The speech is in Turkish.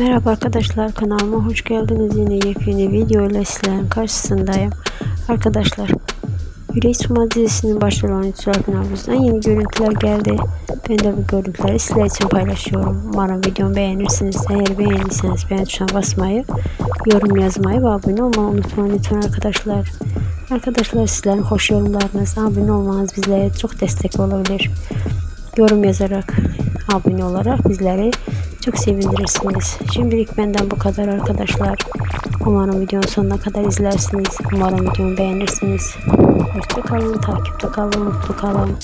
Merhaba arkadaşlar kanalıma hoş geldiniz. Yine yepyeni video ile sizlerin karşısındayım. Arkadaşlar Yüreği Suma dizisinin başrol oyuncusu Alpin yeni görüntüler geldi. Ben de bu görüntüleri sizler için paylaşıyorum. Umarım videomu beğenirsiniz. Eğer beğendiyseniz beğen tuşuna basmayı, yorum yazmayı ve abone olmayı unutmayın lütfen arkadaşlar. Arkadaşlar sizlerin hoş yorumlarınız, abone olmanız bizlere çok destek olabilir. Yorum yazarak, abone olarak bizleri çok sevinirsiniz. Şimdilik benden bu kadar arkadaşlar. Umarım videonun sonuna kadar izlersiniz. Umarım videomu beğenirsiniz. Hoşçakalın, takipte kalın, mutlu kalın.